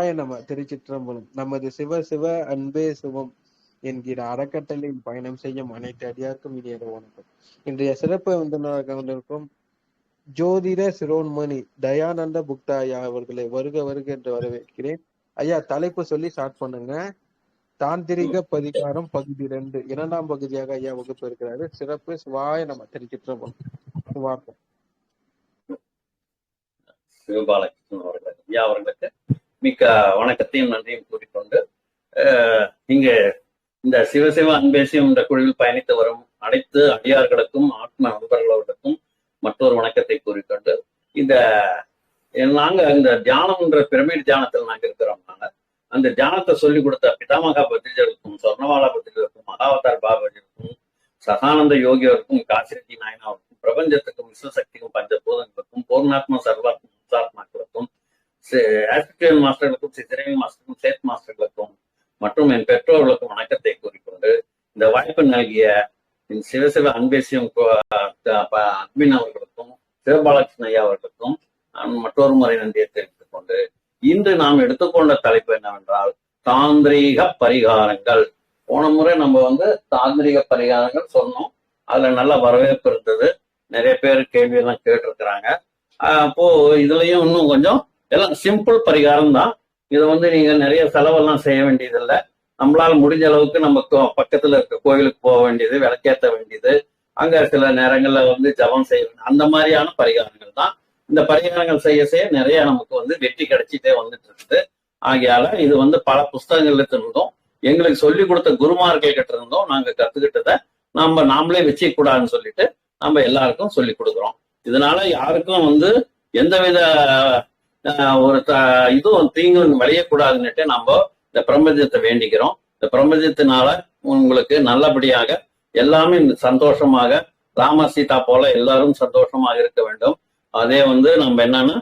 சிவாய நம திருச்சிற்றம்பலம். நமது சிவ சிவ அன்பே சிவம் என்கிற அறக்கட்டளையில் பயணம் செய்யும் அனைத்து அடியாருக்கும் இனிய வணக்கம். இன்றைய சிறப்பு விருந்தினராக வந்திருக்கும் ஜோதிட சிரோன்மணி தயானந்த புக்தா ஐயா அவர்களை வருக வருக என்று வரவேற்கிறேன். ஐயா தலைப்பு சொல்லி ஸ்டார்ட் பண்ணுங்க. தாந்திரிக பதிகாரம் பகுதி ரெண்டு. இரண்டாம் பகுதியாக ஐயா வகுப்பு இருக்கிறாரு. சிறப்பு சிவாய நம திருச்சிற்றம்பலம். சிவார்த்தம் சிவபாலகிருஷ்ணன் அவர்களுக்கு ஐயா அவர்களுக்கு மிக்க வணக்கத்தையும் நன்றியும் கூறிக்கொண்டு இங்க இங்கு இந்த சிவசிவ அன்பேசியம் என்ற குழுவில் பயணித்து வரும் அனைத்து அடியார்களுக்கும் ஆத்ம நண்பர்களுக்கும் மற்றொரு வணக்கத்தை கூறிக்கொண்டு இந்த நாங்க இந்த தியானம்ன்ற பிரமிட் தியானத்தில் நாங்க இருக்கிறோம் நாங்க. அந்த தியானத்தை சொல்லி கொடுத்த பிதாமகா பத்திரிகளுக்கும் சொர்ணவாலா பத்திரிகளுக்கும் மகாவதார் பாபாஜிக்கும் சதானந்த யோகியருக்கும் காசிரெட்டி நாயனாவுக்கும் பிரபஞ்சத்துக்கும் விஸ்வசக்திக்கும் பஞ்சபூதங்களுக்கும் பூர்ணாத்ம சர்வாத்மா ஆஸ்பிரியன் மாஸ்டர்களுக்கும் சித்திரை மாஸ்டருக்கும் சேத் மாஸ்டர்களுக்கும் மற்றும் என் பெற்றோர்களுக்கும் வணக்கத்தை கூறிக்கொண்டு இந்த வாய்ப்பு நல்கிய என் சிவசிவ அன்பேசியம் அட்மின் அவர்களுக்கும் சிவபாலகிருஷ்ண ஐயா அவர்களுக்கும் மற்றொரு முறை நன்றியை தெரிவித்துக் கொண்டு இன்று நாம் எடுத்துக்கொண்ட தலைப்பு என்னவென்றால் தாந்திரீக பரிகாரங்கள். போன முறை நம்ம வந்து தாந்திரிக பரிகாரங்கள் சொன்னோம். அதுல நல்ல வரவேற்பு இருந்தது. நிறைய பேர் கேள்வி எல்லாம் கேட்டிருக்கிறாங்க அப்போ இதுலயும் இன்னும் கொஞ்சம் எல்லாம் சிம்பிள் பரிகாரம் தான் இதை வந்து நீங்க நிறைய செலவெல்லாம் செய்ய வேண்டியதில்லை. நம்மளால முடிஞ்ச அளவுக்கு நம்ம பக்கத்துல இருக்க கோயிலுக்கு போக வேண்டியது விளக்கேற்ற வேண்டியது அங்க சில நேரங்கள்ல வந்து ஜபம் செய்ய வேண்டியது. அந்த மாதிரியான பரிகாரங்கள் தான். இந்த பரிகாரங்கள் செய்ய செய்ய நிறைய நமக்கு வந்து வெற்றி கிடைச்சிட்டே வந்துட்டு இருக்குது. ஆகையால இது வந்து பல புஸ்தகங்கள்ல இருந்தோம் எங்களுக்கு சொல்லி கொடுத்த குருமார்கள் கிட்ட இருந்தோம் நாங்க கத்துக்கிட்டதை நம்ம நாமளே வச்சுக்க கூடாதுன்னு சொல்லிட்டு நம்ம எல்லாருக்கும் சொல்லி கொடுக்குறோம். இதனால யாருக்கும் வந்து எந்தவித ஒரு த- இதுவும் தீங்கும் விளையக்கூடாதுன்னுட்டு நம்ம இந்த பிரபஞ்சத்தை வேண்டிக்கிறோம். இந்த பிரபஞ்சத்தினால உங்களுக்கு நல்லபடியாக எல்லாமே சந்தோஷமாக ராம சீதா போல எல்லாரும் சந்தோஷமாக இருக்க வேண்டும். அதே வந்து நம்ம என்னன்னா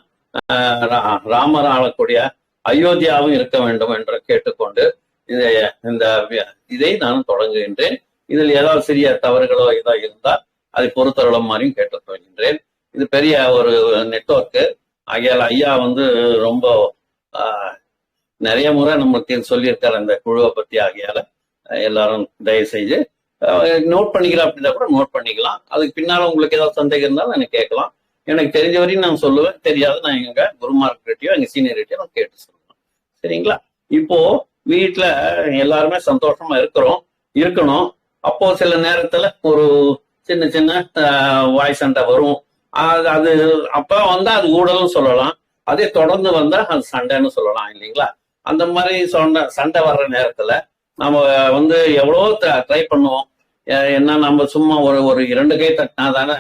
ரா- ராமர் ஆளக்கூடிய அயோத்தியாவும் இருக்க வேண்டும் என்று கேட்டுக்கொண்டு இதை இந்த இதை நான் தொடங்குகின்றேன். இதில் ஏதாவது சிறிய தவறுகளோ ஏதோ இருந்தால் அதை பொறுத்தருளம் மாதிரியும் கேட்டுக்கொள்கின்றேன். இது பெரிய ஒரு நெட்வொர்க்கு. ஆகையால் ஐயா வந்து ரொம்ப நிறைய முறை நமக்கு சொல்லியிருக்காரு அந்த குழுவை பத்தி ஆகையால. எல்லாரும் தயவு செய்து நோட் பண்ணிக்கலாம் அப்படின்னா கூட நோட் பண்ணிக்கலாம். அதுக்கு பின்னால உங்களுக்கு ஏதாவது சந்தேகம் இருந்தாலும் எனக்கு கேட்கலாம். எனக்கு தெரிஞ்ச வரையும் நான் சொல்லுவேன். தெரியாது நான் எங்க குருமார்கிட்டயோ எங்க சீனியர்கிட்டயோ நான் கேட்டு சொல்லுவேன் சரிங்களா? இப்போ வீட்டுல எல்லாருமே சந்தோஷமா இருக்கிறோம் இருக்கணும். அப்போ சில நேரத்துல ஒரு சின்ன சின்ன வாய்ஸ் வாய் சண்டை வரும். அது அது அப்ப வந்தா அது ஊடகம் சொல்லலாம். அதே தொடர்ந்து வந்தா அது சண்டைன்னு சொல்லலாம் இல்லைங்களா? அந்த மாதிரி சொன்ன சண்டை வர்ற நேரத்துல நம்ம வந்து எவ்வளோ ட்ரை பண்ணுவோம். என்ன நம்ம சும்மா ஒரு ஒரு இரண்டு கை தட்டினா தானே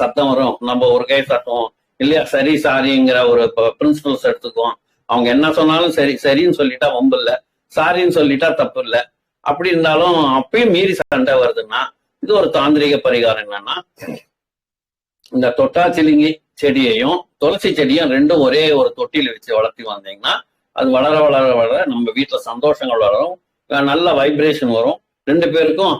சத்தம் வரும். நம்ம ஒரு கை தட்டுவோம். இல்லையா? சரி சாரிங்கிற ஒரு பிரின்சிபல்ஸ் எடுத்துக்குவோம். அவங்க என்ன சொன்னாலும் சரி சரின்னு சொல்லிட்டா வம்பு இல்லை. சாரின்னு சொல்லிட்டா தப்பு இல்ல. அப்படி இருந்தாலும் அப்பயும் மீறி சண்டை வருதுன்னா இது ஒரு தாந்திரிக பரிகாரம் என்னன்னா இந்த தொட்டாச்சிலிங்கி செடியையும் துளசி செடியும் ரெண்டும் ஒரே ஒரு தொட்டியில் வச்சு வளர்த்தி வந்தீங்கன்னா அது வளர வளர வளர நம்ம வீட்டுல சந்தோஷங்கள் வளரும். நல்ல வைப்ரேஷன் வரும். ரெண்டு பேருக்கும்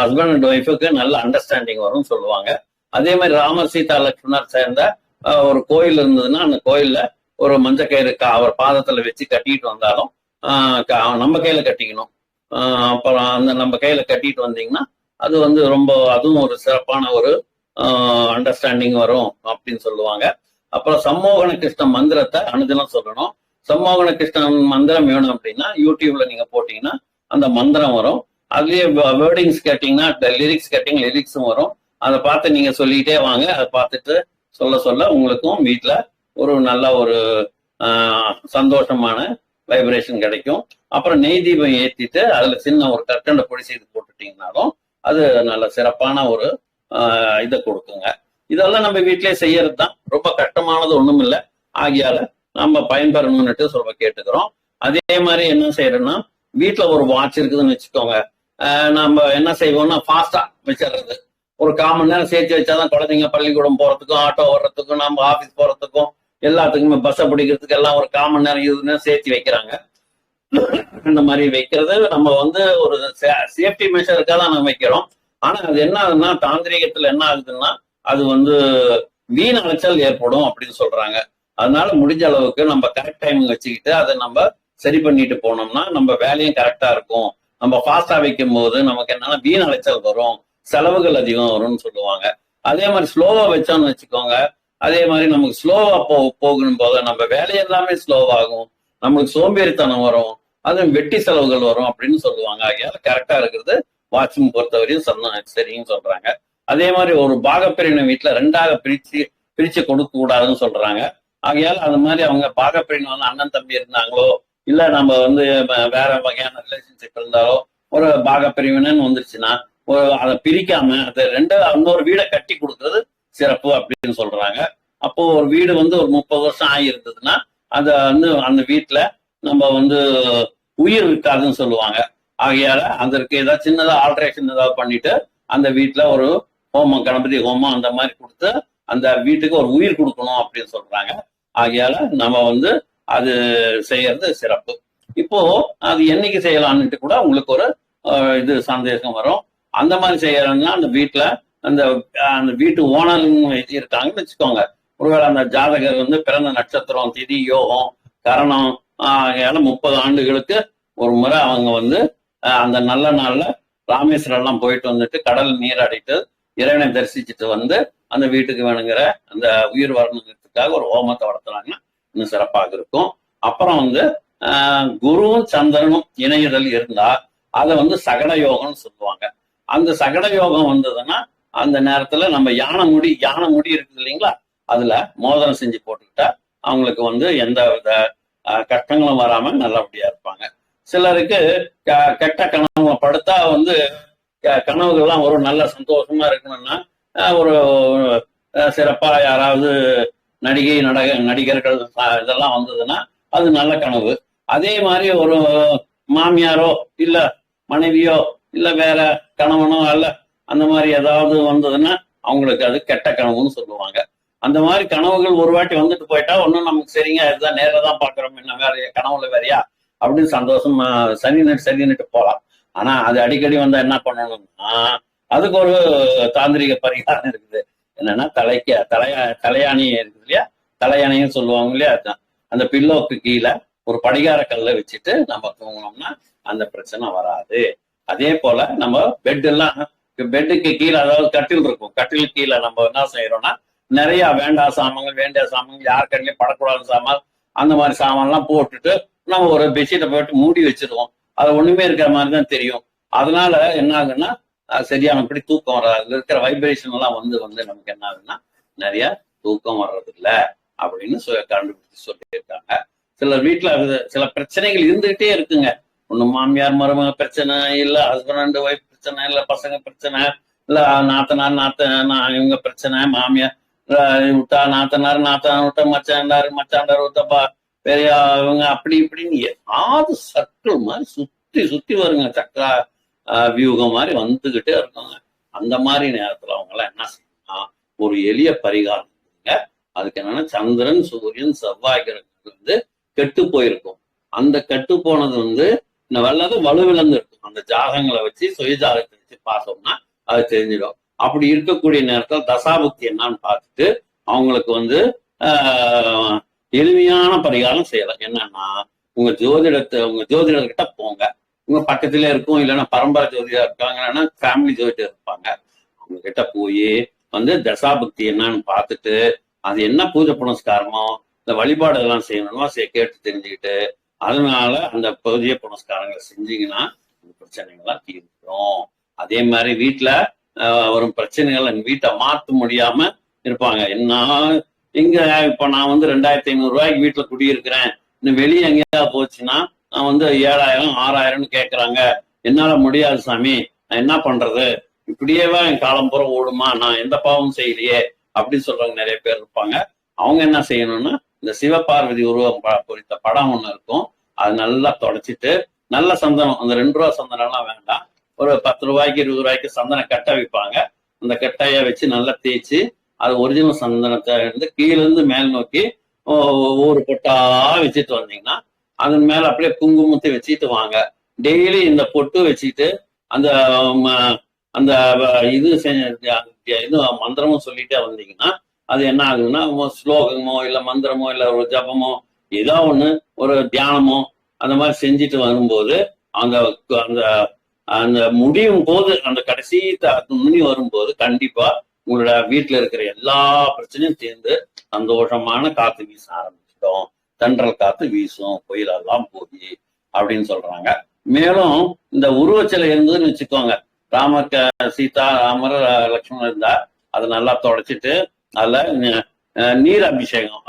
ஹஸ்பண்ட் அண்ட் ஒய்ஃபுக்கு நல்ல அண்டர்ஸ்டாண்டிங் வரும்னு சொல்லுவாங்க. அதே மாதிரி ராமர் சீதா லட்சுமணர் சேர்ந்த ஒரு கோயில் இருந்ததுன்னா அந்த கோயில்ல ஒரு மஞ்சள் கயிறு அவர் பாதத்துல வச்சு கட்டிட்டு வந்தாலும் நம்ம கையில கட்டிக்கணும். அப்புறம் அந்த நம்ம கையில கட்டிட்டு வந்தீங்கன்னா அது வந்து ரொம்ப அதுவும் ஒரு சிறப்பான ஒரு அண்டர்ஸ்டாண்டிங் வரும் அப்படின்னு சொல்லுவாங்க. அப்புறம் சம்மோகன கிருஷ்ண மந்திரத்தை அனுதினம் சொல்லணும். சம்மோகன கிருஷ்ணன் மந்திரம் வேணும் அப்படின்னா யூடியூப்ல நீங்க போட்டீங்கன்னா அந்த மந்திரம் வரும். அதுலயே வேர்டிங்ஸ் கேட்டீங்கன்னா லிரிக்ஸ் கேட்டீங்க லிரிக்ஸும் வரும். அதை பார்த்து நீங்க சொல்லிட்டே வாங்க. அதை பார்த்துட்டு சொல்ல சொல்ல உங்களுக்கும் வீட்டில் ஒரு நல்ல ஒரு சந்தோஷமான வைப்ரேஷன் கிடைக்கும். அப்புறம் நெய் தீபம் ஏற்றிட்டு அதுல சின்ன ஒரு கற்கண்டை பொடி செய்து போட்டுட்டீங்கனாலும் அது நல்ல சிறப்பான ஒரு இதை கொடுக்குங்க. இதெல்லாம் நம்ம வீட்டிலேயே செய்யறது தான் ரொம்ப கஷ்டமானது ஒன்றும் இல்லை ஆகியால நம்ம பயன்பெறணும்னுட்டு சொல்ல கேட்டுக்கிறோம். அதே மாதிரி என்ன செய்யறோம்னா வீட்டில் ஒரு வாட்ச் இருக்குதுன்னு வச்சுக்கோங்க. ஆஹ் நம்ம என்ன செய்வோம்னா ஃபாஸ்டா வச்சிடுறது ஒரு காமன் நேரம் சேர்த்து வச்சாதான் குழந்தைங்க பள்ளிக்கூடம் போறதுக்கும் ஆட்டோ வர்றதுக்கும் நம்ம ஆபீஸ் போறதுக்கும் எல்லாத்துக்குமே பஸ்ஸை பிடிக்கிறதுக்கு எல்லாம் ஒரு காமன் மணி நேரம் இருபது நேரம் சேர்த்து வைக்கிறாங்க. இந்த மாதிரி வைக்கிறது நம்ம வந்து ஒரு சேஃப்டி மெஷருக்காக தான் நம்ம வைக்கிறோம். ஆனா அது என்ன ஆகுதுன்னா தாந்திரீகத்துல என்ன ஆகுதுன்னா அது வந்து வீண் அலைச்சல் ஏற்படும் அப்படின்னு சொல்றாங்க. அதனால முடிஞ்ச அளவுக்கு நம்ம கரெக்ட் டைம் வச்சுக்கிட்டு அதை நம்ம சரி பண்ணிட்டு போனோம்னா நம்ம வேலையும் கரெக்டா இருக்கும். நம்ம ஃபாஸ்டா வைக்கும் போது நமக்கு என்னன்னா வீண் அலைச்சல் வரும். செலவுகள் அதிகம் வரும்னு சொல்லுவாங்க. அதே மாதிரி ஸ்லோவா வச்சோம்னு வச்சுக்கோங்க. அதே மாதிரி நமக்கு ஸ்லோவா போ போகணும் போது நம்ம வேலை எல்லாமே ஸ்லோவாகும் நம்மளுக்கு சோம்பேறித்தனம் வரும். அது வெட்டி செலவுகள் வரும் அப்படின்னு சொல்லுவாங்க. ஆகையால கரெக்டா இருக்கிறது வாட்சும் பொறுத்தவரையும் சொன்ன சரின்னு சொல்றாங்க. அதே மாதிரி ஒரு பாகப்பிரிவினை வீட்டுல ரெண்டாக பிரிச்சு பிரிச்சு கொடுக்க கூடாதுன்னு சொல்றாங்க. ஆகையால் அது மாதிரி அவங்க பாகப்பிரிவினை வந்து அண்ணன் தம்பி இருந்தாங்களோ இல்ல நம்ம வந்து வேற வகையான ரிலேஷன்ஷிப் இருந்தாலோ ஒரு பாகப்பிரிவினைன்னு வந்துருச்சுன்னா ஒரு அதை பிரிக்காம அந்த ரெண்டு இன்னொரு வீடை கட்டி கொடுக்கறது சிறப்பு அப்படின்னு சொல்றாங்க. அப்போ ஒரு வீடு வந்து ஒரு முப்பது வருஷம் ஆகியிருந்ததுன்னா அதை வந்து அந்த வீட்டுல நம்ம வந்து உயிர் இருக்காதுன்னு சொல்லுவாங்க. ஆகையால அதற்கு ஏதாவது சின்னதா ஆல்ட்ரேஷன் ஏதாவது பண்ணிட்டு அந்த வீட்டுல ஒரு ஹோமம் கணபதி ஹோமம் அந்த மாதிரி கொடுத்து அந்த வீட்டுக்கு ஒரு உயிர் கொடுக்கணும் அப்படின்னு சொல்றாங்க. ஆகையால நம்ம வந்து அது செய்யறது சிறப்பு. இப்போ அது என்னைக்கு செய்யலாம்னுட்டு கூட உங்களுக்கு ஒரு இது சந்தேகம் வரும். அந்த மாதிரி செய்யறாங்கன்னா அந்த வீட்டுல அந்த அந்த வீட்டு ஓனர்னு இருக்காங்கன்னு வச்சுக்கோங்க. ஒருவேளை அந்த ஜாதகர் வந்து பிறந்த நட்சத்திரம் திதி யோகம் கரணம் ஆகையால முப்பது ஆண்டுகளுக்கு ஒரு முறை அவங்க வந்து அந்த நல்ல நாள்ல ராமேஸ்வரம் எல்லாம் போயிட்டு வந்துட்டு கடல் நீராடிட்டு இறைவனை தரிசிச்சுட்டு வந்து அந்த வீட்டுக்கு வேணுங்கிற அந்த உயிர் வரணுங்கிறதுக்காக ஒரு ஹோமத்தை வளர்த்துனாங்கன்னா இன்னும் சிறப்பாக இருக்கும். அப்புறம் வந்து குருவும் சந்திரனும் இணையுதல் இருந்தா அதை வந்து சகட யோகம்னு சொல்லுவாங்க. அந்த சகட யோகம் வந்ததுன்னா அந்த நேரத்துல நம்ம யானை முடி யானை முடி இருக்குது இல்லைங்களா? அதுல மோதிரம் செஞ்சு போட்டுக்கிட்டா அவங்களுக்கு வந்து எந்த வித கஷ்டங்களும் வராம நல்லபடியா இருப்பாங்க. சிலருக்கு கெட்ட கனவு படுத்தா வந்து க- கனவுகள்லாம் ஒரு நல்ல சந்தோஷமா இருக்கணும்னா ஒரு சிறப்பாக சிறப்பா யாராவது நடிகை நடக நடிகர்கள் இதெல்லாம் வந்ததுன்னா அது நல்ல கனவு. அதே மாதிரி ஒரு மாமியாரோ இல்ல மனைவியோ இல்ல வேற கணவனோ அல்ல அந்த மாதிரி ஏதாவது வந்ததுன்னா அவங்களுக்கு அது கெட்ட கனவுன்னு சொல்லுவாங்க. அந்த மாதிரி கனவுகள் ஒரு வாட்டி வந்துட்டு போயிட்டா ஒன்றும் நமக்கு சரிங்க இதுதான் நேரில் தான் பாக்குறோம் என்ன வேற கனவுல வேறையா? அப்படின்னு சந்தோஷம் சனி நட்டு சனி நட்டு போகலாம் ஆனா அது அடிக்கடி வந்தா என்ன பண்ணணும்னா அதுக்கு ஒரு தாந்திரிக பரிகாரம் இருக்குது. என்னன்னா தலைக்க தலையா தலையாணி இருக்குது இல்லையா? தலையாணின்னு சொல்லுவாங்க இல்லையா? அதுதான் அந்த பில்லோக்கு கீழே ஒரு படிகார கல்ல வச்சுட்டு நம்ம தூங்கினோம்னா அந்த பிரச்சனை வராது. அதே போல நம்ம பெட் எல்லாம் பெட்டுக்கு கீழே அதாவது கட்டில் இருக்கும். கட்டில் கீழே நம்ம என்ன செய்யறோம்னா நிறைய வேண்டா சாமான்கள் வேண்டிய சாமான்கள் யார் கண்ணிலையும் படக்கூடாத சாமான் அந்த மாதிரி சாமான்லாம் போட்டுட்டு நம்ம ஒரு பெட்ஷீட்டை போட்டு மூடி வச்சிருவோம். அது ஒண்ணுமே இருக்கிற மாதிரி தான் தெரியும். அதனால என்ன ஆகுன்னா சரியானபடி தூக்கம் வராது. அதுல இருக்கிற வைப்ரேஷன் எல்லாம் வந்து வந்து நமக்கு என்ன ஆகுதுன்னா நிறைய தூக்கம் வர்றது இல்ல அப்படின்னு கண்டுபிடிச்சு சொல்லியிருக்காங்க. சில வீட்டுல அது சில பிரச்சனைகள் இருந்துகிட்டே இருக்குங்க. ஒண்ணு மாமியார் மருமக பிரச்சனை இல்ல ஹஸ்பண்ட் அண்ட் ஒய்ஃப் பிரச்சனை இல்ல பசங்க பிரச்சனை இல்ல நாத்தனார் நாத்த நா- இவங்க பிரச்சனை மாமியார் விட்டா நாத்தனார் நாத்தனார் விட்டா மச்சாண்டாரு மச்சாண்டார் விட்டப்பா பெரிய இவங்க அப்படி இப்படின்னு ஏதாவது சர்க்கிள் மாதிரி சுத்தி சுத்தி வருங்க சக்கரா ஆஹ் வியூகம் மாதிரி வந்துகிட்டே இருக்காங்க. அந்த மாதிரி நேரத்துல அவங்க எல்லாம் என்ன செய்யணும்னா ஒரு எளிய பரிகாரம் அதுக்கு என்னன்னா சந்திரன் சூரியன் செவ்வாய் கிரகங்கள் வந்து கெட்டு போயிருக்கும். அந்த கெட்டு போனது வந்து இந்த வல்லது வலுவிழந்து இருக்கும் அந்த ஜாதகங்களை வச்சு சுய ஜாதகத்தை வச்சு பார்த்தோம்னா அது தெரிஞ்சிடும். அப்படி இருக்கக்கூடிய நேரத்தில் தசாபுக்தி என்னன்னு பார்த்துட்டு அவங்களுக்கு வந்து எளிமையான பரிகாரம் செய்யலாம் என்னன்னா உங்க ஜோதிடத்தை உங்க ஜோதிடர்கிட்ட போங்க. உங்க பக்கத்துல இருக்கும் இல்லைன்னா பரம்பரை ஜோதிடா இருக்காங்க ஃபேமிலி ஜோதிடர் இருப்பாங்க. அவங்க கிட்ட போய் வந்து தசாபக்தி என்னன்னு பார்த்துட்டு அது என்ன பூஜை புனஸ்காரமோ இந்த வழிபாடு எல்லாம் செய்யணுமோ கேட்டு தெரிஞ்சுக்கிட்டு அதனால அந்த பூஜை புனஸ்காரங்களை செஞ்சீங்கன்னா இந்த பிரச்சனைகள்லாம் தீர்ந்துடும் அதே மாதிரி வீட்டுல வரும் பிரச்சனைகள் எங்க வீட்டை மாற்ற முடியாம இருப்பாங்க. என்ன இங்க இப்ப நான் வந்து ரெண்டாயிரத்தி ஐநூறு ரூபாய்க்கு வீட்டுல குடியிருக்கிறேன். இன்னும் வெளியே எங்கேயா போச்சுன்னா நான் வந்து ஏழாயிரம் ஆறாயிரம்னு கேக்குறாங்க. என்னால முடியாது சாமி. நான் என்ன பண்றது? இப்படியேவா என் காலம் புறம் ஓடுமா? நான் எந்த பாவமும் செய்யலையே அப்படின்னு சொல்றவங்க நிறைய பேர் இருப்பாங்க. அவங்க என்ன செய்யணும்னா இந்த சிவபார்வதி உருவம் ப- பொறித்த படம் ஒண்ணு இருக்கும். அது நல்லா தொடச்சிட்டு நல்ல சந்தனம் அந்த ரெண்டு ரூபா சந்தனம் எல்லாம் வேண்டாம். ஒரு பத்து ரூபாய்க்கு இருபது ரூபாய்க்கு சந்தன கட்டை விற்பாங்க அந்த கட்டையை வச்சு நல்லா தேய்ச்சி அது ஒரிஜினல் சந்தனத்தை இருந்து கீழேருந்து மேல் நோக்கி ஒவ்வொரு பொட்டா வச்சுட்டு வந்தீங்கன்னா அதன் மேல அப்படியே குங்குமத்தை வச்சுட்டு வாங்க. டெய்லி இந்த பொட்டு வச்சுட்டு அந்த ம, அந்த இது இது மந்திரமும் சொல்லிட்டே வந்தீங்கன்னா அது என்ன ஆகுதுன்னா ஸ்லோகமோ இல்ல மந்திரமோ இல்ல ஒரு ஜபமோ ஏதோ ஒண்ணு ஒரு தியானமோ அந்த மாதிரி செஞ்சுட்டு வரும்போது அந்த அந்த அந்த முடியும் போது அந்த கடைசி த- வரும்போது கண்டிப்பா உங்களோட வீட்டுல இருக்கிற எல்லா பிரச்சனையும் சேர்ந்து சந்தோஷமான காத்து வீச ஆரம்பிச்சிடும். தண்டல் காத்து வீசும் புயலெல்லாம் போய் அப்படின்னு சொல்றாங்க. மேலும் இந்த உருவச்சிலை இருந்ததுன்னு வச்சுக்கோங்க. ராம க- சீதா ராமர் அஹ், லக்ஷ்மணன் இருந்தா அதை நல்லா தொடச்சிட்டு அதுல நீர் அபிஷேகம்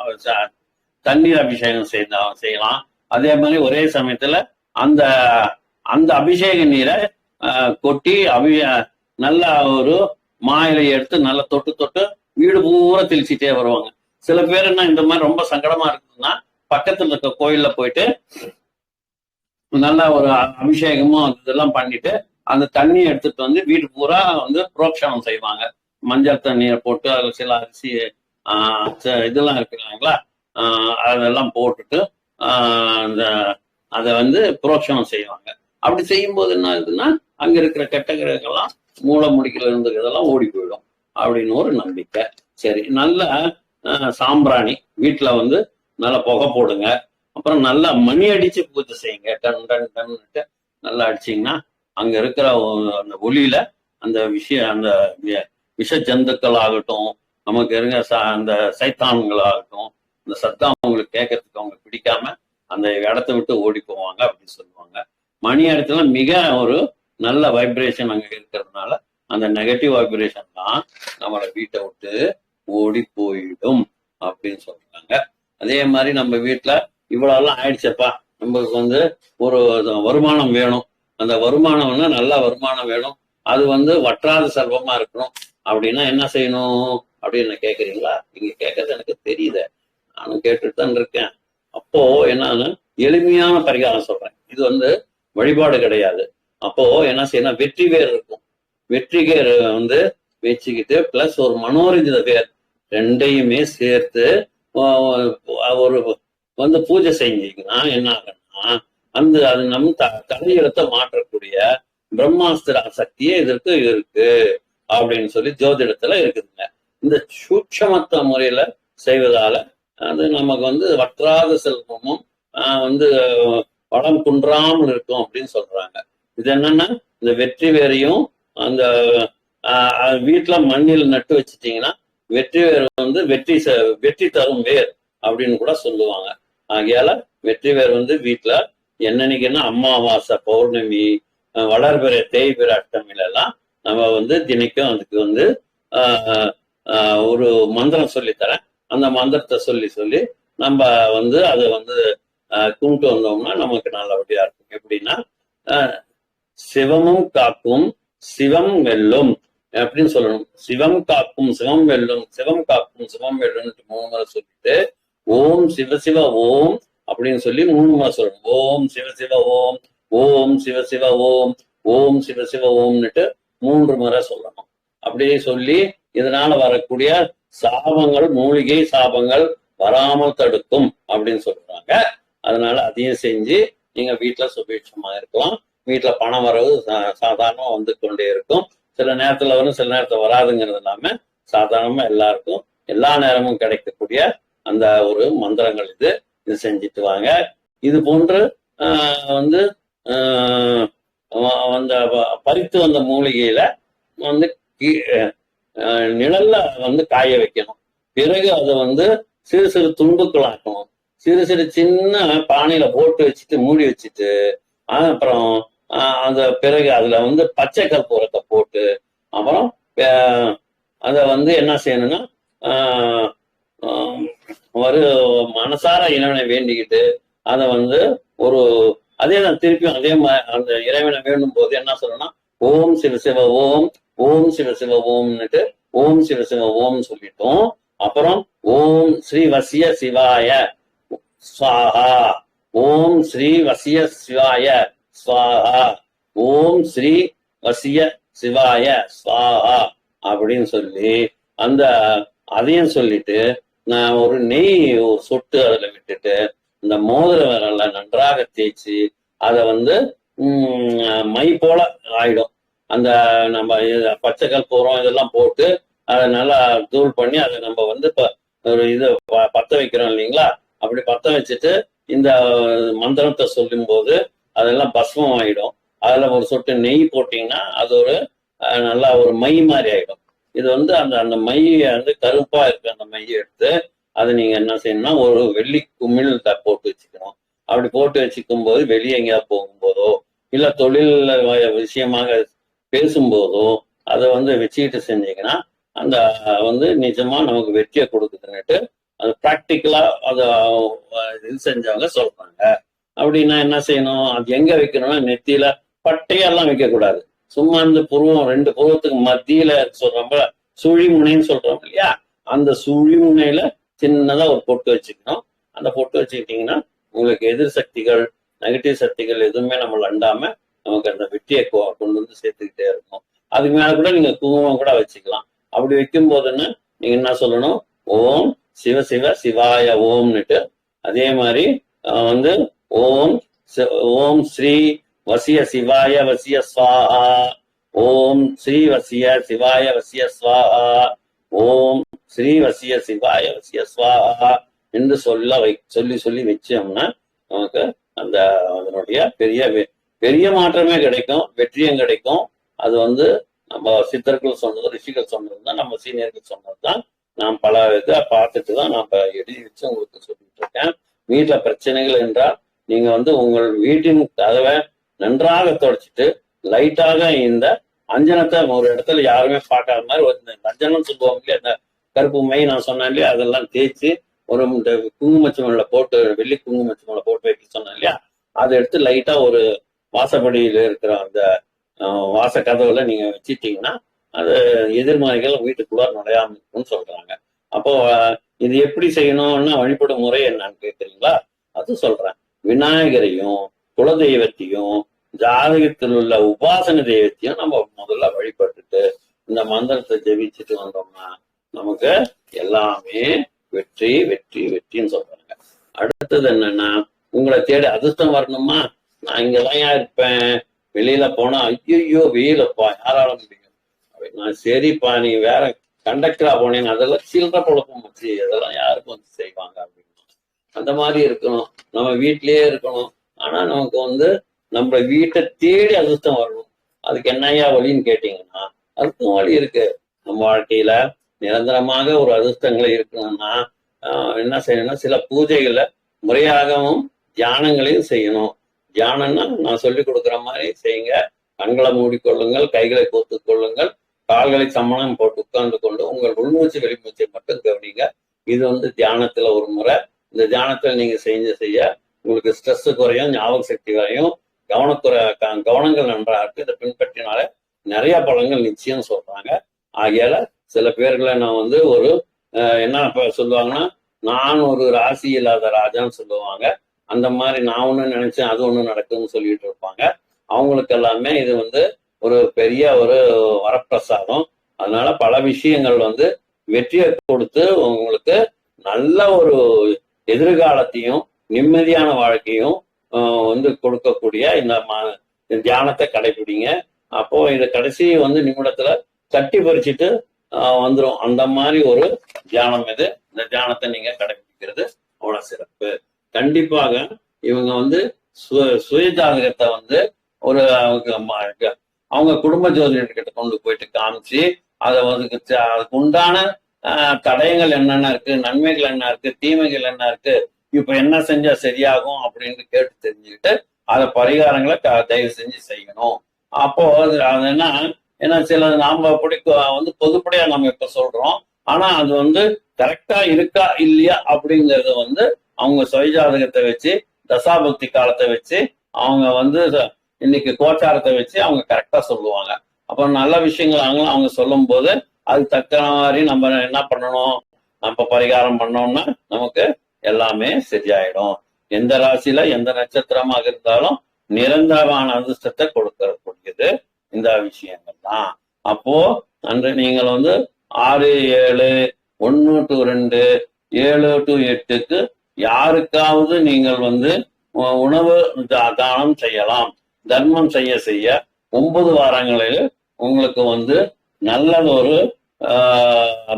தண்ணீர் அபிஷேகம் செய்த செய்யலாம். அதே மாதிரி ஒரே சமயத்துல அந்த அந்த அபிஷேக நீரை கொட்டி அபி நல்ல ஒரு மாயிலை எடுத்து நல்லா தொட்டு தொட்டு வீடு பூரா தெளிச்சிட்டே வருவாங்க. சில பேர் என்ன இந்த மாதிரி ரொம்ப சங்கடமா இருக்குதுன்னா பக்கத்துல இருக்க கோயில்ல போயிட்டு நல்லா ஒரு அ- அபிஷேகமும் இதெல்லாம் பண்ணிட்டு அந்த தண்ணியை எடுத்துட்டு வந்து வீடு பூரா வந்து புரோக்ஷணம் செய்வாங்க. மஞ்சள் தண்ணியை போட்டு அதில் சில அரிசி ஆஹ் இதெல்லாம் இருக்கு இல்லைங்களா? ஆஹ் அதெல்லாம் போட்டுட்டு ஆஹ் அந்த அதை வந்து புரோக்ஷணம் செய்வாங்க. அப்படி செய்யும்போது என்ன ஆகுதுன்னா அங்க இருக்கிற கெட்ட கிரகங்கள்லாம் மூளை முடிக்கல இருந்து இதெல்லாம் ஓடி போயிடும் அப்படின்னு ஒரு நம்பிக்கை. சரி நல்ல சாம்பிராணி வீட்டுல வந்து நல்லா புகை போடுங்க. அப்புறம் நல்லா மணி அடிச்சு பூஜை செய்யுங்க. டன் டன் டன்னுட்டு நல்லா அடிச்சிங்கன்னா அங்க இருக்கிற அந்த ஒளியில அந்த விஷய அந்த விஷ ஜந்துக்கள் ஆகட்டும் நமக்கு இருங்க ச- அந்த சைத்தான்கள் ஆகட்டும் இந்த சத்தம் அவங்களுக்கு கேட்கறதுக்கு அவங்க பிடிக்காம அந்த இடத்த விட்டு ஓடி போவாங்க அப்படின்னு சொல்லுவாங்க. மணி இடத்துல மிக ஒரு நல்ல வைப்ரேஷன் அங்க இருக்கிறதுனால அந்த நெகட்டிவ் வைப்ரேஷன் தான் நம்மளை வீட்டை விட்டு ஓடி போயிடும் அப்படின்னு சொல்றாங்க. அதே மாதிரி நம்ம வீட்டுல இவ்வளவுலாம் ஆயிடுச்சப்பா. நம்மளுக்கு வந்து ஒரு வருமானம் வேணும். அந்த வருமானம் வந்து நல்ல வருமானம் வேணும். அது வந்து வற்றாத செல்வமா இருக்கணும். அப்படின்னா என்ன செய்யணும்? அப்படின்னு கேக்குறீங்களா? நீங்க கேட்கறது எனக்கு தெரியுது. நானும் கேட்டுட்டு தான் இருக்கேன். அப்போ என்னன்னு எளிமையான பரிகாரம் சொல்றேன். இது வந்து வழிபாடு கிடையாது. அப்போ என்ன செய்யணும்? வெற்றி வேர் இருக்கும். வெற்றி வேர் வந்து வச்சுக்கிட்டு பிளஸ் ஒரு மனோரஞ்சித வேர் ரெண்டையுமே சேர்த்து ஒரு வந்து பூஜை செஞ்சீங்கன்னா என்ன ஆகும்னா அந்த அது நம் த தலையெழுத்த மாற்றக்கூடிய பிரம்மாஸ்திர சக்தியே இதற்கு இருக்கு அப்படின்னு சொல்லி ஜோதிடத்துல இருக்குதுங்க. இந்த சூட்சமத்த முறையில செய்வதால அது நமக்கு வந்து வற்றாத செல்வமும் ஆஹ் வந்து வளம் குன்றாமல் இருக்கும் அப்படின்னு சொல்றாங்க. இது என்னன்னா இந்த வெற்றி வேரையும் அந்த வீட்டுல மண்ணில் நட்டு வச்சிட்டீங்கன்னா வெற்றி வேர் வந்து வெற்றி ச- வெற்றி தரும் வேர் அப்படின்னு கூட சொல்லுவாங்க. ஆகையால வெற்றி வேர் வந்து வீட்டுல என்னன்னைக்குன்னா அமாவாசை பௌர்ணமி அஹ் வளர்பிறை அஷ்டமில எல்லாம் நம்ம வந்து தினைக்கும் அதுக்கு வந்து ஒரு மந்திரம் சொல்லித்தரேன். அந்த மந்திரத்தை சொல்லி சொல்லி நம்ம வந்து அதை வந்து கும்பிட்டு வந்தோம்னா நமக்கு நல்லபடியா இருக்கும். எப்படின்னா சிவமும் காக்கும் சிவம் வெல்லும். அப்படின்னு சொல்லணும்? சிவம் காக்கும் சிவம் வெல்லும் சிவம் காக்கும் சிவம் வெல்லும்னு மூணு முறை சொல்லிட்டு ஓம் சிவ சிவ ஓம் அப்படின்னு சொல்லி மூணு முறை சொல்லணும். ஓம் சிவ சிவ ஓம் ஓம் சிவ சிவ ஓம் ஓம் சிவ சிவ ஓம்னுட்டு மூன்று முறை சொல்லணும். அப்படியே சொல்லி இதனால வரக்கூடிய சாபங்கள் மூலிகை சாபங்கள் வராமல் தடுக்கும் அப்படின்னு சொல்றாங்க. அதனால அதையும் செஞ்சு நீங்க வீட்டுல சுபேட்சமா இருக்கலாம். வீட்டில் பணம் வரவு சாதாரணமாக சாதாரணமா வந்து கொண்டே இருக்கும். சில நேரத்துல வரும் சில நேரத்துல வராதுங்கிறது இல்லாம சாதாரணமா எல்லாருக்கும் எல்லா நேரமும் கிடைக்கக்கூடிய அந்த ஒரு மந்திரங்கள் இது. இது செஞ்சுட்டு வாங்க. இது போன்று ஆஹ், வந்து ஆஹ், அந்த பறித்து வந்த மூலிகையில வந்து ஆஹ், நிழல்ல வந்து காய வைக்கணும். பிறகு அதை வந்து சிறு சிறு துண்டுக்களாக்கணும். சிறு சிறு சின்ன பானையில போட்டு வச்சுட்டு மூடி வச்சுட்டு அப்புறம் அந்த பிறகு அதுல வந்து பச்சை கற்பூரத்தை போட்டு அப்புறம் அதை வந்து என்ன செய்யணும்னா ஒரு மனசார இறைவனை வேண்டிக்கிட்டு அதை வந்து ஒரு அதே தான் திருப்பியும் அதே மாதிரி அந்த இறைவனை வேண்டும் போது என்ன சொல்லணும்னா ஓம் சிவ சிவ ஓம் ஓம் சிவ சிவ ஓம்னுட்டு ஓம் சிவ சிவ ஓம் சொல்லிட்டோம். அப்புறம் ஓம் ஸ்ரீ வசிய சிவாய சுவாகா ஓம் ஸ்ரீ வசிய சிவாய ஸ்வாஹா. ஓம் ஸ்ரீ வசிய சிவாய ஸ்வாஹா அப்படின்னு சொல்லி அந்த அதையும் சொல்லிட்டு நான் ஒரு நெய் ஒரு சொட்டு அதுல விட்டுட்டு இந்த மோதிர விரல்ல நன்றாக தேய்ச்சி அதை வந்து மை போல ஆயிடும். அந்த நம்ம பச்சை கற்பூரம் இதெல்லாம் போட்டு அதை நல்லா தூள் பண்ணி அதை நம்ம வந்து இப்போ ஒரு இது ப- பத்த வைக்கிறோம் இல்லைங்களா? அப்படி பத்த வச்சுட்டு இந்த மந்திரத்தை சொல்லும்போது அதெல்லாம் பஸ்மம் ஆயிடும். அதில் ஒரு சொட்டு நெய் போட்டிங்கன்னா அது ஒரு நல்லா ஒரு மை மாதிரி ஆயிடும். இது வந்து அந்த அந்த மையை வந்து கருப்பாக இருக்கு அந்த மையை எடுத்து அதை நீங்கள் என்ன செய்யணும்னா ஒரு வெள்ளி குமிழ் த- போட்டு வச்சுக்கணும். அப்படி போட்டு வச்சுக்கும் போது வெளியே எங்கேயாவது போகும்போதோ இல்லை தொழில் வ- விஷயமாக பேசும்போதோ அதை வந்து வச்சுக்கிட்டு செஞ்சீங்கன்னா அந்த வந்து நிஜமா நமக்கு வெற்றியை கொடுக்குதுன்னுட்டு அது ப்ராக்டிக்கலா அதை இது செஞ்சவங்க சொல்றாங்க. அப்படின்னா என்ன செய்யணும்? அது எங்க வைக்கணும்னா நெத்தியில பட்டையெல்லாம் வைக்க கூடாது சும்மா இந்த புருவம் ரெண்டு புருவத்துக்கு மத்தியில சொல்றோம்ல சுழிமுனைன்னு சொல்றோம் இல்லையா? அந்த சுழிமுனையில சின்னதா ஒரு பொட்டு வச்சுக்கணும். அந்த பொட்டு வச்சுக்கிட்டீங்கன்னா உங்களுக்கு எதிர் சக்திகள் நெகட்டிவ் சக்திகள் எதுவுமே நம்மள அண்டாம நமக்கு அந்த வெற்றியை கொண்டு வந்து சேர்த்துக்கிட்டே இருக்கும். அதுக்கு மேல கூட நீங்க குங்குமம் கூட வச்சுக்கலாம். அப்படி வைக்கும் போதுன்னு நீங்க என்ன சொல்லணும்? ஓம் சிவ சிவ சிவாய ஓம்னுட்டு அதே மாதிரி வந்து ஓம் ஓம் ஸ்ரீ வசிய சிவாய வசிய ஸ்வாஹா. ஓம் ஸ்ரீ வசிய சிவாய வசிய ஸ்வாஹா. ஓம் ஸ்ரீ வசிய சிவாய வசிய ஸ்வாஹா என்று சொல்ல வை சொல்லி சொல்லி வச்சோம்னா நமக்கு அந்த அதனுடைய பெரிய பெரிய மாற்றமே கிடைக்கும் வெற்றியும் கிடைக்கும். அது வந்து நம்ம சித்தர்கள் சொன்னது ரிஷிகள் சொன்னது தான் நம்ம சீனியர்கள் சொன்னது தான். நான் பல இதை பார்த்துட்டு தான் நான் எழுதி வச்சு உங்களுக்கு சொல்லிட்டு இருக்கேன். வீட்டுல பிரச்சனைகள் என்றால் நீங்க வந்து உங்கள் வீட்டின் கதவை நன்றாக தொடச்சிட்டு லைட்டாக இந்த அஞ்சனத்தை ஒரு இடத்துல யாருமே பார்க்காத மாதிரி ஒரு இந்த அஞ்சனம் சொல்லுவாங்க இல்லையா இந்த கருப்பு மை நான் சொன்னேன் இல்லையா அதெல்லாம் தேய்ச்சி ஒரு இந்த குங்குமச்சமல்ல போட்டு வெள்ளி குங்குமச்சமலை போட்டு வைக்க சொன்னேன் இல்லையா அதை எடுத்து லைட்டா ஒரு வாசப்படியில் இருக்கிற அந்த வாச கதவுல நீங்க வச்சிட்டீங்கன்னா அது எதிர்மறைகள் வீட்டுக்குள்ளார் நுழையாம இருக்கும்னு சொல்றாங்க. அப்போ இது எப்படி செய்யணும்னா வழிபடும் முறை என்னன்னு கேக்குறீங்களா? அது சொல்றேன். விநாயகரையும் குலதெய்வத்தையும் ஜாதகத்தில் உள்ள உபாசன தெய்வத்தையும் நம்ம முதல்ல வழிபட்டுட்டு இந்த மந்திரத்தை ஜெபிச்சுட்டு வந்தோம்னா நமக்கு எல்லாமே வெற்றி வெற்றி வெற்றின்னு சொல்றாங்க. அடுத்தது என்னன்னா உங்களை தேடி அதிர்ஷ்டம் வரணுமா? நான் இங்கதான் ஏன் இருப்பேன்? வெளியில போனா ஐயோ வெயிலப்பா யாரால முடியும்? அப்படின்னா நான் சரிப்பா நீ வேற கண்டக்டரா போனேன்னு அதெல்லாம் சில்லற குழப்பம் வச்சு அதெல்லாம் யாருக்கும் வந்து செய்வாங்க அப்படின்னு அந்த மாதிரி இருக்கணும். நம்ம வீட்டிலேயே இருக்கணும். ஆனா நமக்கு வந்து நம்ம வீட்டை தேடி அதிர்ஷ்டம் வரணும். அதுக்கு என்னையா வழின்னு கேட்டீங்கன்னா அதுக்கும் வழி இருக்கு. நம்ம வாழ்க்கையில நிரந்தரமாக ஒரு அதிர்ஷ்டங்களை இருக்கணும்னா என்ன செய்யணும்னா சில பூஜைகளை முறையாகவும் தியானங்களையும் செய்யணும். தியானம்னா நான் சொல்லி கொடுக்குற மாதிரி செய்யுங்க. கண்களை மூடிக்கொள்ளுங்கள் கைகளை கோத்துக் கொள்ளுங்கள். கால்களை சமணம் போட்டு உட்கார்ந்து கொண்டு உங்கள் உள்மூச்சு வெளிமூச்சை மட்டும் கவனிங்க. இது வந்து தியானத்துல ஒரு முறை. இந்த தியானத்தில் நீங்க செஞ்ச செய்ய உங்களுக்கு ஸ்ட்ரெஸ் குறையும் ஞாபக சக்தி குறையும். கவனக்குறை கவனங்கள் நன்றாக இருக்கு. இதை பின்பற்றினால நிறைய பலன்கள் நிச்சயம் சொல்றாங்க. ஆகையால சில பேர்களை நான் வந்து ஒரு என்ன இப்ப சொல்லுவாங்கன்னா நான் ஒரு ராசி இல்லாத ராஜான்னு சொல்லுவாங்க. அந்த மாதிரி நான் ஒண்ணு நினைச்சேன் அது ஒண்ணு நடக்கும்னு சொல்லிட்டு இருப்பாங்க. அவங்களுக்கு எல்லாமே இது வந்து ஒரு பெரிய ஒரு வரப்பிரசாதம். அதனால பல விஷயங்கள் வந்து வெற்றியை கொடுத்து உங்களுக்கு நல்ல ஒரு எதிர்காலத்தையும் நிம்மதியான வாழ்க்கையும் ஆஹ் வந்து கொடுக்கக்கூடிய இந்த மா இந்த தியானத்தை கடைபிடிங்க. அப்போ இந்த கடைசி வந்து நிமிடத்துல கட்டி பறிச்சுட்டு வந்துடும் வந்துரும். அந்த மாதிரி ஒரு தியானம் இது. இந்த தியானத்தை நீங்க கடைபிடிக்கிறது அவ்வளவு சிறப்பு. கண்டிப்பாக இவங்க வந்து சுய சுய ஜாதகத்தை வந்து ஒரு அவங்க அவங்க குடும்ப ஜோதிடர்கிட்ட கொண்டு போயிட்டு காமிச்சு அதை அதுக்கு அதுக்கு உண்டான தடயங்கள் என்னென்ன இருக்கு? நன்மைகள் என்ன இருக்கு? தீமைகள் என்ன இருக்கு? இப்ப என்ன செஞ்சா சரியாகும் அப்படின்னு கேட்டு தெரிஞ்சுக்கிட்டு அதை பரிகாரங்களை தயவு செஞ்சு செய்யணும். அப்போ அது அது என்ன? ஏன்னா சில நாம அப்படி வந்து பொதுப்படையா நம்ம இப்ப சொல்றோம். ஆனா அது வந்து கரெக்டா இருக்கா இல்லையா அப்படிங்கறது வந்து அவங்க சுயஜாதகத்தை வச்சு தசாபக்தி காலத்தை வச்சு அவங்க வந்து இன்னைக்கு கோச்சாரத்தை வச்சு அவங்க கரெக்டா சொல்லுவாங்க. அப்ப நல்ல விஷயங்கள் அவங்க அவங்க சொல்லும் போது அது தக்க மாதிரி நம்ம என்ன பண்ணணும்? நம்ம பரிகாரம் பண்ணோம்னா நமக்கு எல்லாமே சரியாயிடும். எந்த ராசியில எந்த நட்சத்திரமாக இருந்தாலும் நிரந்தரமான அதிர்ஷ்டத்தை கொடுக்கக்கூடியது இந்த விஷயங்கள் தான். அப்போ அன்று நீங்கள் வந்து ஆறு ஏழு ஒன்னு டு ரெண்டு ஏழு டு எட்டுக்கு யாருக்காவது நீங்கள் வந்து உ- உணவு தானம் செய்யலாம். தர்மம் செய்ய செய்ய ஒன்பது வாரங்களில் உங்களுக்கு வந்து நல்லது ஒரு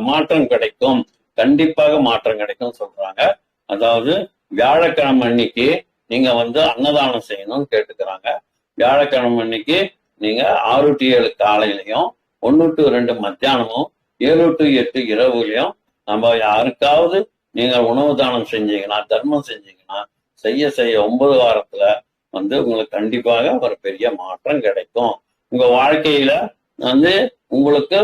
மாற்றம் கிடைக்கும். கண்டிப்பாக மாற்றம் கிடைக்கும் சொல்றாங்க. அதாவது வியாழக்கிழமை அன்னைக்கு நீங்க வந்து அன்னதானம் செய்யணும்னு கேட்டுக்கிறாங்க. வியாழக்கிழமை அன்னைக்கு நீங்க ஆறு டு ஏழு காலையிலையும் ஒன்று டு ரெண்டு மத்தியானமும் ஏழு டு எட்டு இரவுலையும் நம்ம யாருக்காவது நீங்க உணவு தானம் செஞ்சீங்கன்னா தர்மம் செஞ்சீங்கன்னா செய்ய செய்ய ஒன்பது வாரத்துல வந்து உங்களுக்கு கண்டிப்பாக ஒரு பெரிய மாற்றம் கிடைக்கும். உங்க வாழ்க்கையில வந்து உங்களுக்கு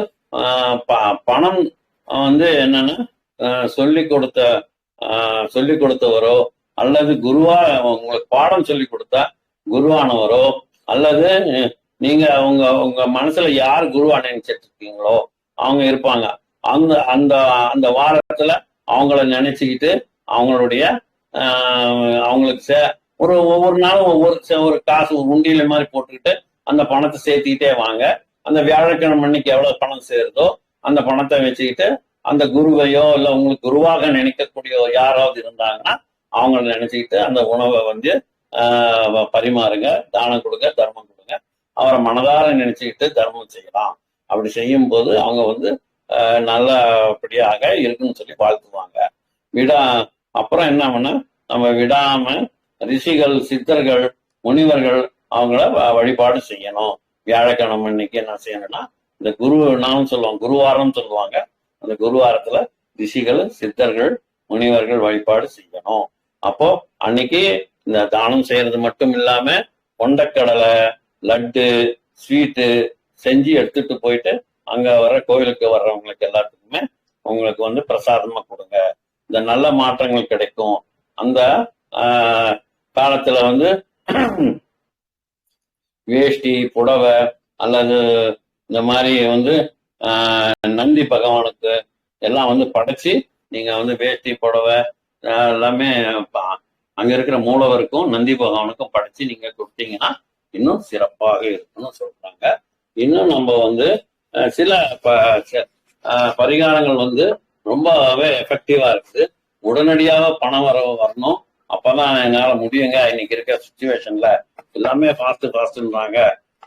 பணம் வந்து என்னன்னா சொல்லி கொடுத்த சொல்லி கொடுத்தவரோ அல்லது குருவா உங்களுக்கு பாடம் சொல்லி கொடுத்தா குருவானவரோ அல்லது நீங்க உங்க உங்க மனசுல யார் குருவா நினைச்சிட்டு இருக்கீங்களோ அவங்க இருப்பாங்க. அந்த அந்த அந்த வாரத்துல அவங்கள நினைச்சுக்கிட்டு அவங்களுடைய அவங்களுக்கு சே- ஒரு ஒவ்வொரு நாளும் ஒவ்வொரு சே- ஒரு காசு ஒரு மாதிரி போட்டுக்கிட்டு அந்த பணத்தை சேர்த்திக்கிட்டே வாங்க. அந்த வியாழக்கிழமை அன்னைக்கு எவ்வளவு பணம் சேருதோ அந்த பணத்தை வச்சுக்கிட்டு அந்த குருவையோ இல்ல உங்களுக்கு குருவாக நினைக்கக்கூடிய யாராவது இருந்தாங்கன்னா அவங்கள நினைச்சுக்கிட்டு அந்த உணவை வந்து ஆஹ், பரிமாறுங்க தானம் கொடுங்க தர்மம் கொடுங்க. அவரை மனதார நினைச்சுக்கிட்டு தர்மம் செய்யலாம். அப்படி செய்யும் போது அவங்க வந்து நல்லபடியாக இருக்குன்னு சொல்லி வாழ்த்துவாங்க. விடா அப்புறம் என்ன பண்ண நம்ம விடாம ரிஷிகள் சித்தர்கள் முனிவர்கள் அவங்கள வ- வழிபாடு செய்யணும். வியாழக்கிழமை இன்னைக்கு என்ன செய்யணும்னா இந்த குரு நாளும் சொல்லுவாங்க குருவாரம் சொல்லுவாங்க. அந்த குருவாரத்துல ரிஷிகள் சித்தர்கள் முனிவர்கள் வழிபாடு செய்யணும். அப்போ அன்னைக்கு இந்த தானம் செய்யறது மட்டும் இல்லாம கொண்டக்கடலை லட்டு ஸ்வீட்டு செஞ்சு எடுத்துட்டு போயிட்டு அங்க வர கோயிலுக்கு வர்றவங்களுக்கு எல்லாத்துக்குமே உங்களுக்கு வந்து பிரசாதமா கொடுங்க. இந்த நல்ல மாற்றங்கள் கிடைக்கும். அந்த காலத்துல வந்து வேஷ்டி புடவை அல்லது இந்த மாதிரி வந்து நந்தி பகவானுக்கு எல்லாம் வந்து படைச்சு நீங்க வந்து வேஷ்டி புடவை எல்லாமே அங்க இருக்கிற மூலவருக்கும் நந்தி பகவானுக்கும் படைச்சு நீங்க கொடுத்தீங்கன்னா இன்னும் சிறப்பாக இருக்கும்னு சொல்றாங்க. இன்னும் நம்ம வந்து சில ப- பரிகாரங்கள் வந்து ரொம்பவே எஃபெக்டிவா இருக்குது. உடனடியாக பணம் வர வரணும். அப்பதான் என்னால முடியுங்க. இன்னைக்கு இருக்க சுச்சுவேஷன்ல எல்லாமே ஃபாஸ்ட் ஃபாஸ்ட்ன்றாங்க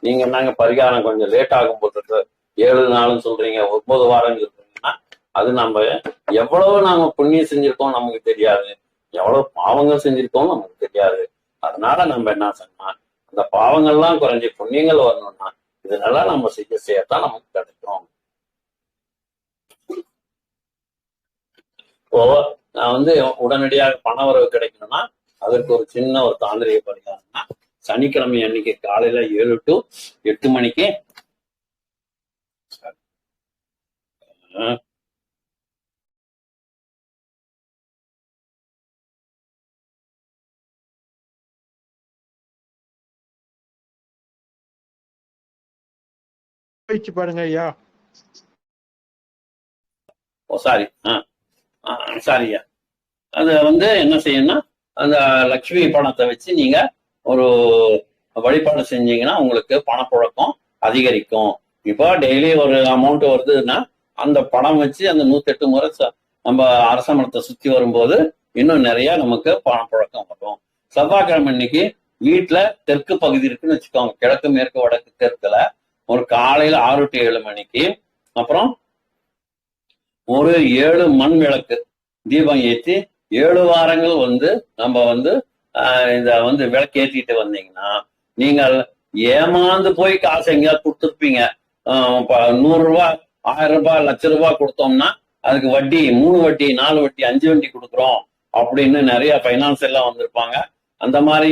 நீங்க என்னங்க பரிகாரம் கொஞ்சம் லேட் ஆகும் போட்டு ஏழு நாள்னு சொல்றீங்க ஒன்பது வாரம் சொல்றீங்கன்னா அது நம்ம எவ்வளவு நாம புண்ணியம் செஞ்சிருக்கோம் நமக்கு தெரியாது. எவ்வளவு பாவங்கள் செஞ்சிருக்கோம் நமக்கு தெரியாது. அதனால நம்ம என்ன சொன்னா அந்த பாவங்கள்லாம் குறைஞ்சி புண்ணியங்கள் வரணும்னா இதனால நம்ம செய்ய செய்யத்தான் நமக்கு கிடைக்கும். இப்போ நான் வந்து உடனடியாக பண வரவு கிடைக்கணும்னா அதற்கு ஒரு சின்ன ஒரு தாந்திரிக பரிகாரம்னா சனிக்கிழமை அன்னைக்கு காலையில ஏழு டு எட்டு மணிக்கு. பயிற்சி பாருங்க ஐயா. ஓ சாரி ஆ சாரியா அது வந்து என்ன செய்யணும்னா அந்த லக்ஷ்மி பணத்தை வச்சு நீங்க ஒரு வழிபாடு செஞ்சீங்கன்னா உங்களுக்கு பணப்புழக்கம் அதிகரிக்கும். இப்போ டெய்லி ஒரு அமௌண்ட் வருதுன்னா அந்த பணம் வச்சு அந்த நூத்தெட்டு முறை ச- நம்ம அரச மரத்தை சுத்தி வரும்போது இன்னும் நிறைய நமக்கு பணப்புழக்கம் வரும். செவ்வாய்க்கிழமை இன்னைக்கு வீட்டுல தெற்கு பகுதி இருக்குன்னு வச்சுக்கோங்க. கிழக்கு மேற்கு வடக்கு தெற்குல ஒரு காலையில ஆறு டு ஏழு மணிக்கு அப்புறம் ஒரு ஏழு மண் விளக்கு தீபம் ஏற்றி ஏழு வாரங்கள் வந்து நம்ம வந்து ஆஹ், இந்த வந்து விளக்கு ஏற்றிட்டு வந்தீங்கன்னா நீங்கள் ஏமாந்து போய் காசு எங்கேயாவது கொடுத்துருப்பீங்க. நூறு ரூபாய் ஆயிரம் ரூபாய் லட்ச ரூபாய் கொடுத்தோம்னா அதுக்கு வட்டி மூணு வட்டி நாலு வட்டி அஞ்சு வட்டி கொடுக்குறோம் அப்படின்னு நிறைய ஃபைனான்ஸ் எல்லாம் வந்திருப்பாங்க. அந்த மாதிரி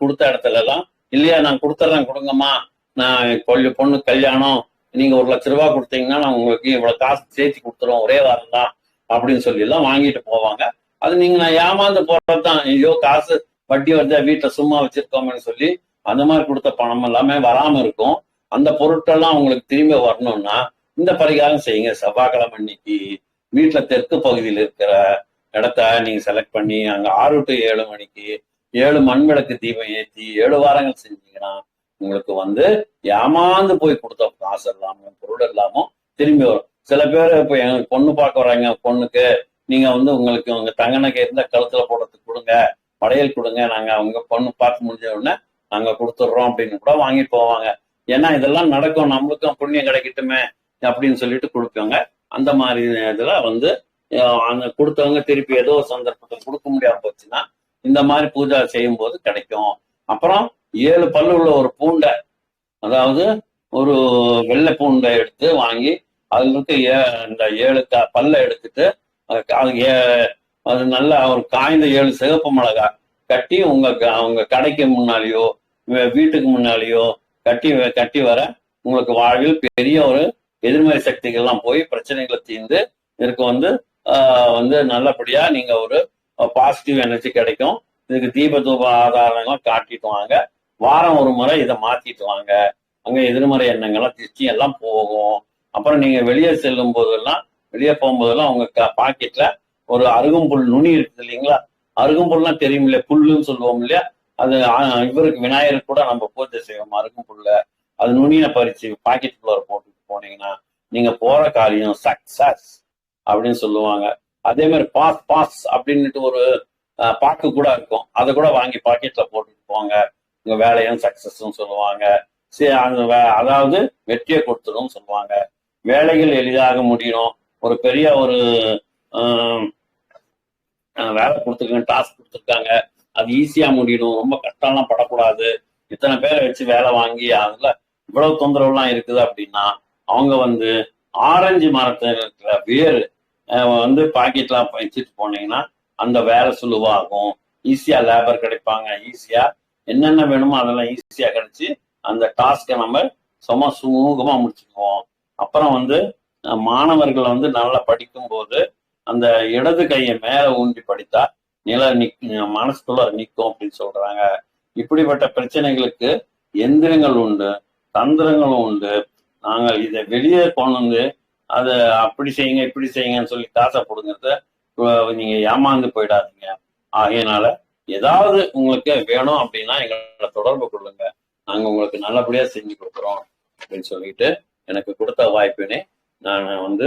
கொடுத்த இடத்துல எல்லாம் இல்லையா நான் கொடுத்துட்றேன் கொடுங்கம்மா. நான் கொள்ளு பொண்ணு கல்யாணம் நீங்க ஒரு லட்ச ரூபாய் கொடுத்தீங்கன்னா நான் உங்களுக்கு இவ்வளவு காசு சேர்த்து கொடுத்துருவோம் ஒரே வாரம் தான் அப்படின்னு சொல்லி எல்லாம் வாங்கிட்டு போவாங்க. அது நீங்க நான் ஏமாந்து போறதுதான். ஐயோ காசு வட்டி வருதா வீட்டுல சும்மா வச்சிருக்கோம்னு சொல்லி அந்த மாதிரி கொடுத்த பணம் எல்லாமே வராம இருக்கும். அந்த பொருட்கள்லாம் உங்களுக்கு திரும்பி வரணும்னா இந்த பரிகாரம் செய்யுங்க. செவ்வாய்க்கிழமை அன்னைக்கு வீட்டுல தெற்கு பகுதியில் இருக்கிற இடத்த நீங்க செலக்ட் பண்ணி அங்க ஆறு டு ஏழு மணிக்கு ஏழு மண் விளக்கு தீபம் ஏற்றி ஏழு வாரங்கள் செஞ்சீங்கன்னா உங்களுக்கு வந்து ஏமாந்து போய் கொடுத்த காசு இல்லாமல் பொருள் இல்லாமல் திரும்பி வரும். சில பேர் இப்ப எங்க பொண்ணு பார்க்க வராங்க பொண்ணுக்கு நீங்க வந்து உங்களுக்கு உங்க தங்க நகை இருந்தா கழுத்துல போடுறதுக்கு கொடுங்க. படையல் கொடுங்க நாங்க அவங்க பொண்ணு பார்த்து முடிஞ்ச உடனே நாங்க கொடுத்துட்றோம் அப்படின்னு கூட வாங்கி போவாங்க. ஏன்னா இதெல்லாம் நடக்கும் நம்மளுக்கும் புண்ணியம் கிடைக்கட்டுமே அப்படின்னு சொல்லிட்டு கொடுப்பாங்க. அந்த மாதிரி இதுல வந்து அந்த கொடுத்தவங்க திருப்பி ஏதோ ஒரு சந்தர்ப்பத்தில் கொடுக்க முடியாம போச்சுன்னா இந்த மாதிரி பூஜை செய்யும் போது கிடைக்கும். அப்புறம் ஏழு பல்லு உள்ள ஒரு பூண்டை அதாவது ஒரு வெள்ளை பூண்டை எடுத்து வாங்கி அதுல இருக்க ஏ- இந்த ஏழு க- எடுத்துட்டு அது- அது நல்ல ஒரு காய்ந்த ஏழு சிகப்பு மிளகாய் கட்டி உங்க க- உங்க கடைக்கு முன்னாலேயோ வீட்டுக்கு முன்னாலேயோ கட்டி கட்டி வர உங்களுக்கு வாழ்வில் பெரிய ஒரு எதிர்மறை சக்திகள்லாம் போய் பிரச்சனைகளை தீர்ந்து இதுக்கு வந்து வந்து நல்லபடியா நீங்க ஒரு பாசிட்டிவ் எனர்ஜி கிடைக்கும். இதுக்கு தீப தூப ஆதாரங்கள்லாம் காட்டிட்டு வாங்க. வாரம் ஒரு முறை இதை மாத்திட்டு வாங்க. அங்க எதிர்மறை எண்ணங்கள்லாம் திருச்சி எல்லாம் போகும். அப்புறம் நீங்க வெளியே செல்லும் போதெல்லாம் வெளியே போகும்போதெல்லாம் உங்க க- பாக்கெட்ல ஒரு அருகம்புல் நுனி இருக்குது இல்லைங்களா? அருகம்புல்னா தெரியும் இல்லையா புல்லுன்னு சொல்லுவோம் இல்லையா? அது இவருக்கு விநாயகருக்கு கூட நம்ம பூஜை செய்வோம் அருகம்புல்ல. அது நுனியை பறிச்சு பாக்கெட்டுக்குள்ள போட்டுட்டு போனீங்கன்னா நீங்க போற காரியம் சக்சஸ் அப்படின்னு சொல்லுவாங்க. அதே மாதிரி பாஸ் பாஸ் அப்படின்ட்டு ஒரு பாக்கு கூட இருக்கும். அதை கூட வாங்கி பாக்கெட்ல போட்டுட்டு போங்க. உங்க வேலையும் சக்சஸ்ன்னு சொல்லுவாங்க. சரி அந்த வே- அதாவது வெற்றியை கொடுத்துடும் சொல்லுவாங்க. வேலைகள் எளிதாக முடியணும் ஒரு பெரிய ஒரு வேலை கொடுத்துருக்காங்க டாஸ்க் கொடுத்துருக்காங்க. அது ஈஸியா முடியணும். ரொம்ப கஷ்டம்லாம் படக்கூடாது. இத்தனை பேரை வச்சு வேலை வாங்கி அதுல இவ்வளவு தொந்தரவுலாம் இருக்குது அப்படின்னா அவங்க வந்து ஆரஞ்சு மரத்தில் இருக்கிற வேர் வந்து பாக்கெட்லாம் வச்சுட்டு போனீங்கன்னா அந்த வேலை சுலுவாகும். ஈஸியா லேபர் கிடைப்பாங்க. ஈஸியா என்னென்ன வேணுமோ அதெல்லாம் ஈஸியா கிடைச்சி அந்த டாஸ்கை நம்ம சும்மா சுமூகமா முடிச்சுக்குவோம். அப்புறம் வந்து மாணவர்கள் வந்து நல்லா படிக்கும் போது அந்த இடது கையை மேல ஊன்றி படித்தா நில நிக் மனசுக்குள்ள நிற்கும் அப்படின்னு சொல்றாங்க. இப்படிப்பட்ட பிரச்சனைகளுக்கு எந்திரங்கள் உண்டு தந்திரங்களும் உண்டு. நாங்கள் இதை வெளியே கொண்டு வந்து அதை அப்படி செய்யுங்க இப்படி செய்யுங்கன்னு சொல்லி காசை கொடுங்கறத நீங்க ஏமாந்து போயிடாதீங்க. ஆகையினால ஏதாவது உங்களுக்கு வேணும் அப்படின்னா எங்களை தொடர்பு கொள்ளுங்க. நாங்க உங்களுக்கு நல்லபடியா செஞ்சு கொடுக்குறோம் அப்படின்னு சொல்லிட்டு எனக்கு கொடுத்த வாய்ப்பினை நான் வந்து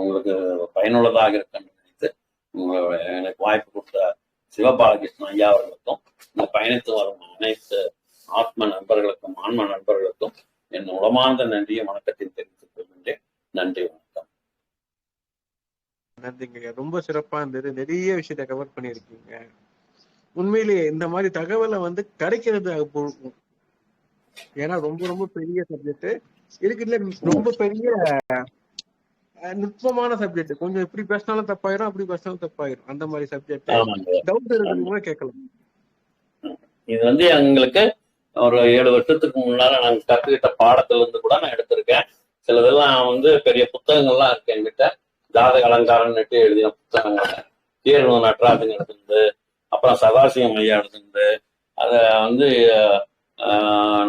உங்களுக்கு பயனுள்ளதாக இருக்கேன் எனக்கு வாய்ப்பு கொடுத்த சிவபாலகிருஷ்ணன் ஐயா அவர்களுக்கும் இந்த பயணித்து வரும் அனைத்து ஆத்ம நண்பர்களுக்கும் ஆன்ம நண்பர்களுக்கும் என் உளமார்ந்த நன்றியை வணக்கத்தில் தெரிவித்துக் கொள்கின்றேன். நன்றி வணக்கம். நன்றிங்க. ரொம்ப சிறப்பா இருந்தது. நிறைய விஷயத்த கவர் பண்ணியிருக்கீங்க. உண்மையிலேயே இந்த மாதிரி தகவலை வந்து கிடைக்கிறது ஏன்னா ரொம்ப ரொம்ப பெரிய சப்ஜெக்ட் இருக்குல்ல ரொம்ப பெரிய நுட்பமான சப்ஜெக்ட் கொஞ்சம் இப்படி பேசினாலும் தப்பாயிரும் அப்படி பேசினாலும் தப்பாயிரும். அந்த மாதிரி சப்ஜெக்ட் டவுட் இருக்கிறவங்க கேட்கலாம். இது வந்து எங்களுக்கு ஒரு ஏழு வருஷத்துக்கு முன்னால நாங்க கத்துக்கிட்ட பாடத்துல இருந்து கூட நான் எடுத்திருக்கேன். சிலதெல்லாம் வந்து பெரிய புத்தகங்கள்லாம் இருக்கு என்கிட்ட. ஜாதக அலங்காரம்னுட்டு எழுதின புத்தகங்கள். கீரனு நடராஜன் எழுதுனது அப்புறம் சதாசிவம் ஐயா எழுதுனது. அத வந்து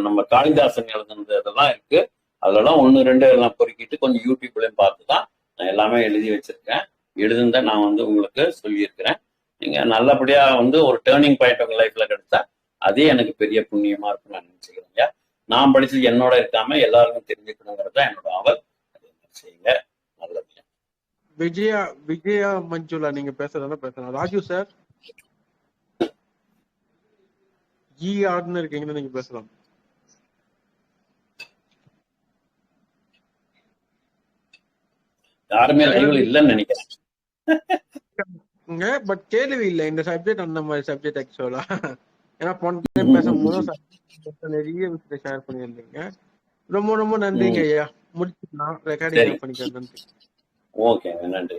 நம்ம காளிதாசன் எழுதுனது அதெல்லாம் இருக்கு. அதெல்லாம் ஒன்று ரெண்டு எல்லாம் பொறுக்கிட்டு கொஞ்சம் யூடியூப்லயும் பார்த்து தான் நான் எல்லாமே எழுதி வச்சிருக்கேன். எழுதுந்த நான் வந்து உங்களுக்கு சொல்லியிருக்கிறேன். நீங்கள் நல்லபடியா வந்து ஒரு டேர்னிங் பாயிண்ட் உங்கள் லைஃப்ல கிடைச்சா அதே எனக்கு பெரிய புண்ணியமா இருக்கும் நான் நினைச்சுக்கிறேங்க நான் படிச்சது என்னோட இருக்காம எல்லாருக்கும் தெரிஞ்சுக்கணுங்கிறது தான் என்னோட ஆவல். அதே செய்யுங்க. நல்லது விஜயா விஜயா மஞ்சுளா நீங்க பேசுறதா பேசலாம். ராஜு சார் ஈ e ஆர்னு இருக்கீங்கன்னு நீங்க பேசலாம். யாருமே லைவ்ல இல்லைன்னு நினைக்கிறேன். பட் கேள்வி இல்லை. இந்த சப்ஜெக்ட் அந்த மாதிரி சப்ஜெக்ட் ஆக்சுவலா ஏன்னா போன டைம் பேசும்போது நிறைய விஷயத்தை ஷேர் பண்ணியிருந்தீங்க. ரொம்ப ரொம்ப நன்றிங்க ஐயா. முடிச்சுக்கலாம். ரெக்கார்டிங் சரி. பண்ணிக்கலாம் நன்றி. ஓகே நன்றி